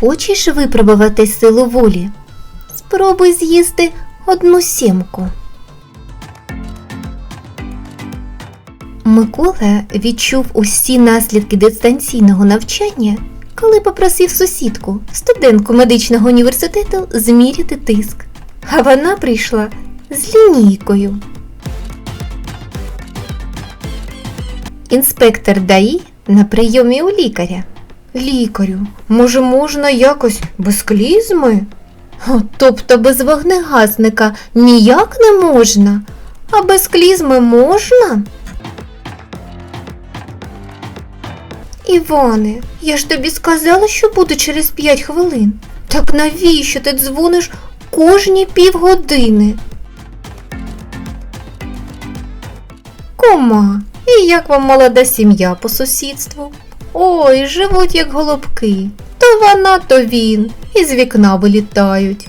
Хочеш випробувати силу волі? Спробуй з'їсти одну сімку. Микола відчув усі наслідки дистанційного навчання, коли попросив сусідку, студентку медичного університету, зміряти тиск. А вона прийшла з лінійкою. Інспектор ДАІ на прийомі у лікаря. Лікарю, може, можна якось без клізми? Тобто без вогнегасника ніяк не можна, а без клізми можна? Іване, я ж тобі сказала, що буду через п'ять хвилин. Так навіщо ти дзвониш кожні півгодини? Кома, і як вам молода сім'я по сусідству? Ой, живуть як голубки. То вона, то він, із вікна вилітають.